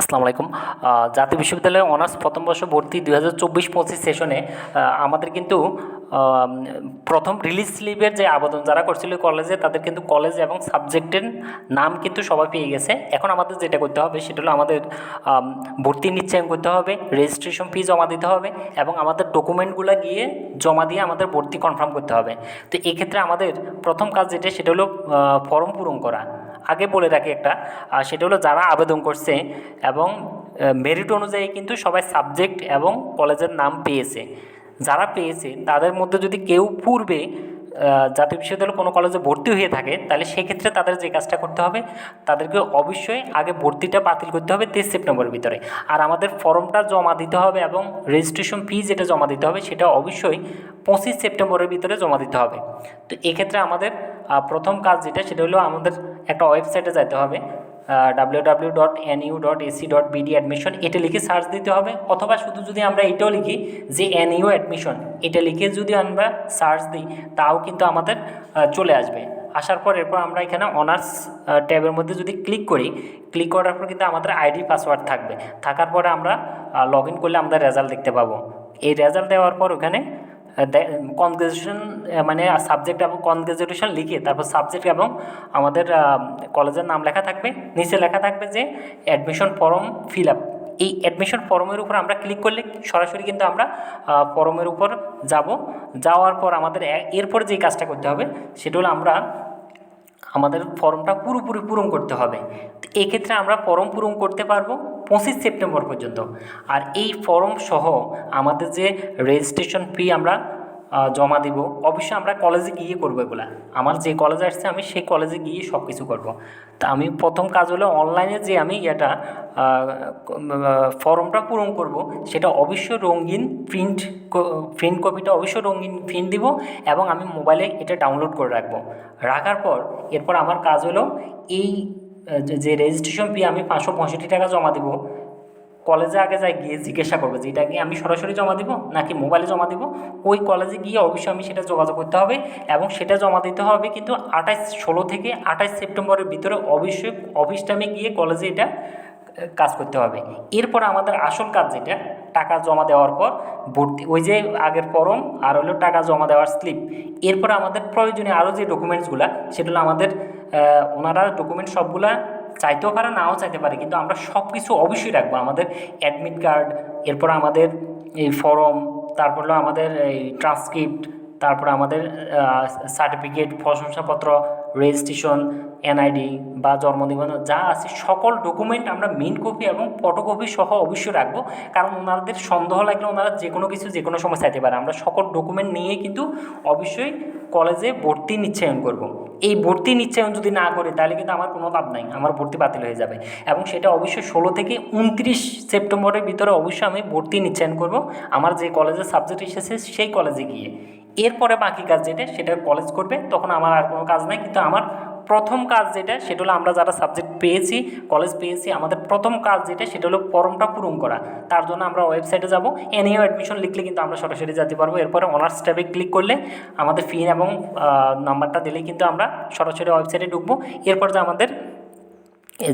আসসালামু আলাইকুম। জাতীয় বিশ্ববিদ্যালয়ে অনার্স প্রথম বর্ষ ভর্তি দুই হাজার চব্বিশ সেশনে আমাদের কিন্তু প্রথম রিলিজ স্লিপের যে আবেদন যারা করছিল কলেজে তাদের কিন্তু কলেজ এবং সাবজেক্টের নাম কিন্তু সবাই পেয়ে গেছে। এখন আমাদের যেটা করতে হবে সেটা হলো আমাদের আম, ভর্তি নিশ্চয়ন করতে হবে রেজিস্ট্রেশন ফি জমা দিতে হবে এবং আমাদের ডকুমেন্টগুলো গিয়ে জমা দিয়ে আমাদের ভর্তি কনফার্ম করতে হবে। তো এক্ষেত্রে আমাদের প্রথম কাজ যেটা সেটা হলো ফর্ম পূরণ করা। আগে বলে রাখি একটা সেটা হলো যারা আবেদন করছে এবং মেরিট অনুযায়ী কিন্তু সবাই সাবজেক্ট এবং কলেজের নাম পেয়েছে। যারা পেয়েছে, তাদের মধ্যে যদি কেউ পূর্বে জাতীয় বিশ্ববিদ্যালয় কোনো কলেজে ভর্তি হয়ে থাকে, তাহলে সেক্ষেত্রে তাদের যে কাজটা করতে হবে, তাদেরকে অবশ্যই আগে ভর্তিটা বাতিল করতে হবে তেইশ সেপ্টেম্বরের ভিতরে। আর আমাদের ফর্মটা জমা দিতে হবে এবং রেজিস্ট্রেশন ফি যেটা জমা দিতে হবে, সেটা অবশ্যই পঁচিশ সেপ্টেম্বরের ভিতরে জমা দিতে হবে। তো এক্ষেত্রে আমাদের প্রথম কাজ যেটা, সেটা হলো আমাদের একটা ওয়েবসাইটে যেতে হবে W W dot N U dot A C dot B D admission এটা লিখে সার্চ দিতে হবে, অথবা শুধু যদি আমরা এটাও লিখি যে এন ইউ অ্যাডমিশন এটা লিখে যদি আমরা সার্চ দিই, তাও কিন্তু আমাদের চলে আসবে। আসার পর এরপর আমরা এখানে অনার্স ট্যাবের মধ্যে যদি ক্লিক করি ক্লিক করার পর কিন্তু আমাদের আইডি পাসওয়ার্ড থাকবে। থাকার পরে আমরা লগ ইন করলে আমাদের রেজাল্ট দেখতে পাবো। এই রেজাল্ট দেওয়ার পর ওখানে কনগ্রেজুয়েশন মানে সাবজেক্ট এবং কনগ্রেজুয়েশন লিখে তারপর সাবজেক্ট এবং আমাদের কলেজের নাম লেখা থাকবে। নিচে লেখা থাকবে যে অ্যাডমিশন ফর্ম ফিল আপ এই অ্যাডমিশন ফর্মের উপর আমরা ক্লিক করলে সরাসরি কিন্তু আমরা ফর্মের উপর যাব। যাওয়ার পর আমাদের এরপর যে কাজটা করতে হবে সেটা হলো আমরা আমাদের ফর্মটা পুরোপুরি পূরণ করতে হবে। এক্ষেত্রে আমরা ফর্ম পূরণ করতে পারব। পঁচিশ সেপ্টেম্বর পর্যন্ত। আর এই ফর্ম সহ আমাদের যে রেজিস্ট্রেশন ফি আমরা জমা দিব, অবশ্যই আমরা কলেজে গিয়ে করব এগুলা। আমার যে কলেজে আসছে, আমি সেই কলেজে গিয়ে সব কিছু করব। তা আমি প্রথম কাজ হলো অনলাইনে যে আমি এটা ফর্মটা পূরণ করব, সেটা অবশ্যই রঙিন প্রিন্ট প্রিন্ট কপিটা অবশ্যই রঙিন প্রিন্ট দিব এবং আমি মোবাইলে এটা ডাউনলোড করে রাখব। রাখার পর, এরপর আমার কাজ হলো এই যে- রেজিস্ট্রেশন ফি আমি পাঁচশো পঁয়ষট্টি টাকা জমা দেবো কলেজে আগে যাই গিয়ে জিজ্ঞাসা করব যে এটা কি আমি সরাসরি জমা দিব নাকি মোবাইলে জমা দিব? ওই কলেজে গিয়ে অবশ্যই আমি সেটা যোগাযোগ করতে হবে এবং সেটা জমা দিতে হবে কিন্তু আঠাশ ষোলো থেকে আঠাশ সেপ্টেম্বরের ভিতরে অবশ্যই অফিস টাইমে গিয়ে কলেজে এটা কাজ করতে হবে। এরপর আমাদের আসল কাজ যেটা, টাকা জমা দেওয়ার পর ভর্তি, ওই যে আগের ফর্ম আর হলো টাকা জমা দেওয়ার স্লিপ এরপর আমাদের প্রয়োজনীয় আরও যে ডকুমেন্টসগুলো সেটা হলো আমাদের ওনারা ডকুমেন্ট সবগুলা চাইতেও পারে, নাও চাইতে পারে, কিন্তু আমরা সব কিছু অবশ্যই রাখব। আমাদের অ্যাডমিট কার্ড এরপর আমাদের এই ফর্ম তারপর হলো আমাদের এই ট্রান্সক্রিপ্ট তারপর আমাদের সার্টিফিকেট প্রশংসাপত্র রেজিস্ট্রেশন এনআইডি বা জন্ম নিবন্ধন, যা আছে সকল ডকুমেন্ট আমরা মেন কপি এবং ফটোকপি সহ অবশ্যই রাখব। কারণ ওনাদের সন্দেহ লাগলে ওনারা যে কোনো কিছু যে কোনো সময় চাইতে পারে। আমরা সকল ডকুমেন্ট নিয়ে কিন্তু অবশ্যই কলেজে ভর্তি নিশ্চয়ন করব। এই ভর্তি নিশ্চয়ন যদি না করে, তাহলে কিন্তু আমার কোনো লাভ নাই। আমার ভর্তি বাতিল হয়ে যাবে। এবং সেটা অবশ্যই ষোলো থেকে উনত্রিশ সেপ্টেম্বরের ভিতরে অবশ্যই আমি ভর্তি নিশ্চয়ন করব। আমার যে কলেজের সাবজেক্ট এসেছে, সেই কলেজে গিয়ে। এরপরে বাকি কাজ যেটা, সেটা কলেজ করবে, তখন আমার আর কোনো কাজ নাই। কিন্তু আমার প্রথম কাজ যেটা, সেটা হলো আমরা যারা সাবজেক্ট পেয়েছি কলেজ পেয়েছি, আমাদের প্রথম কাজ যেটা, সেটা হলো ফর্মটা পূরণ করা। তার জন্য আমরা ওয়েবসাইটে যাব। এনইও অ্যাডমিশন লিখলে কিন্তু আমরা সরাসরি যেতে পারব। এরপরে অনার্স ট্যাবে ক্লিক করলে আমাদের ফি এবং নাম্বারটা দিলেই কিন্তু আমরা সরাসরি ওয়েবসাইটে ঢুকবো। এরপর যে আমাদের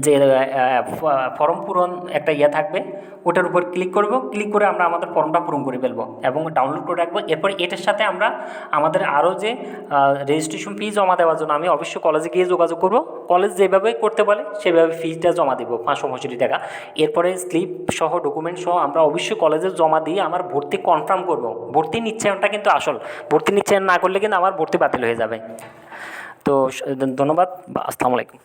যে ফর্ম পূরণ একটা ইয়ে থাকবে ওটার উপর ক্লিক করব ক্লিক করে আমরা আমাদের ফর্মটা পূরণ করে ফেলব এবং ডাউনলোড করে রাখব। এরপর এটার সাথে আমরা আমাদের আরও যে রেজিস্ট্রেশন ফি জমা দেওয়ার জন্য আমি অবশ্যই কলেজে গিয়ে যোগাযোগ করব। কলেজ যেভাবে করতে বলে, সেভাবে ফিজটা জমা দেবো, পাঁচশো পঁয়ষট্টি টাকা। এরপরে স্লিপ সহ ডকুমেন্ট সহ আমরা অবশ্যই কলেজে জমা দিয়ে আমার ভর্তি কনফার্ম করব। ভর্তি নিশ্চয়নটা কিন্তু আসল। ভর্তি নিশ্চয়ন না করলে কিন্তু আমার ভর্তি বাতিল হয়ে যাবে। তো ধন্যবাদ। আসসালামু আলাইকুম।